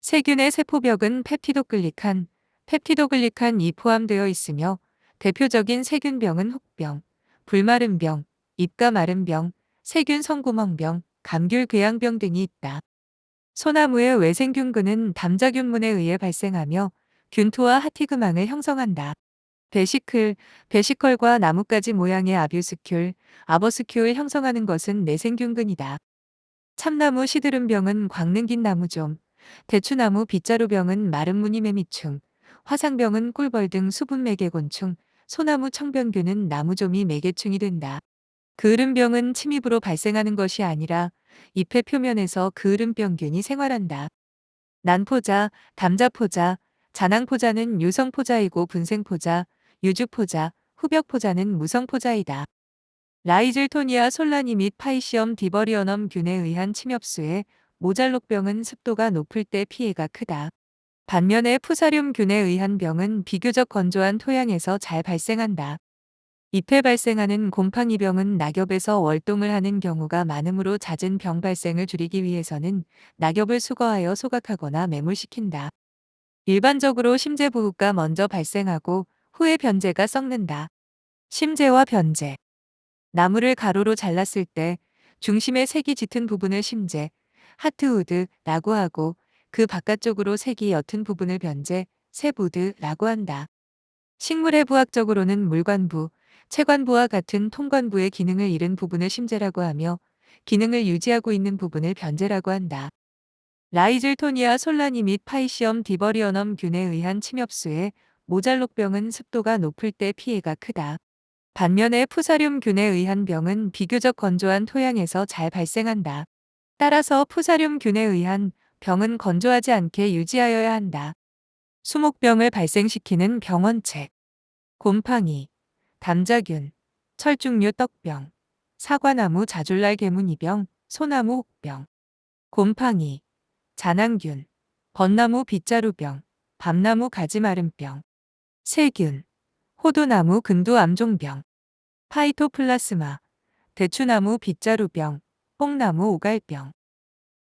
세균의 세포벽은 펩티도글리칸, 펩티도글리칸이 포함되어 있으며 대표적인 세균병은 혹병, 불마른병, 입가 마른병, 세균 성구멍병, 감귤 궤양병 등이 있다. 소나무의 외생균근은 담자균문에 의해 발생하며 균토와 하티그망을 형성한다. 베시클, 베시컬과 나뭇가지 모양의 아뷰스큘, 아버스큘을 형성하는 것은 내생균근이다. 참나무 시드름병은 광능긴 나무종, 대추나무 빗자루병은 마른 무늬매미충, 화상병은 꿀벌 등 수분 매개곤충, 소나무 청변균은 나무조미 매개충이 된다. 그을음병은 침입으로 발생하는 것이 아니라 잎의 표면에서 그을음병균이 생활한다. 난포자, 담자포자, 자낭포자는 유성포자이고 분생포자, 유주포자, 후벽포자는 무성포자이다. 라이즐토니아 솔라니 및 파이시엄 디버리어넘 균에 의한 침엽수에 모잘록병은 습도가 높을 때 피해가 크다. 반면에 푸사륨균에 의한 병은 비교적 건조한 토양에서 잘 발생한다. 잎에 발생하는 곰팡이병은 낙엽에서 월동을 하는 경우가 많으므로 잦은 병 발생을 줄이기 위해서는 낙엽을 수거하여 소각하거나 매몰시킨다. 일반적으로 심재부후가 먼저 발생하고 후에 변제가 썩는다. 심재와 변제. 나무를 가로로 잘랐을 때 중심에 색이 짙은 부분을 심재, 하트우드라고 하고 그 바깥쪽으로 색이 옅은 부분을 변제, 세부드라고 한다. 식물의 부학적으로는 물관부, 체관부와 같은 통관부의 기능을 잃은 부분을 심재라고 하며 기능을 유지하고 있는 부분을 변제라고 한다. 라이즐토니아 솔라니 및 파이시엄 디버리어넘 균에 의한 침엽수에 모잘록병은 습도가 높을 때 피해가 크다. 반면에 푸사륨 균에 의한 병은 비교적 건조한 토양에서 잘 발생한다. 따라서 푸사륨균에 의한 병은 건조하지 않게 유지하여야 한다. 수목병을 발생시키는 병원책. 곰팡이, 담자균, 철쭉류 떡병, 사과나무 자줄날 개무니병, 소나무 혹병, 곰팡이, 잔항균, 벚나무 빗자루병, 밤나무 가지마름병, 세균, 호두나무 근두암종병, 파이토플라스마, 대추나무 빗자루병, 뽕나무 오갈병.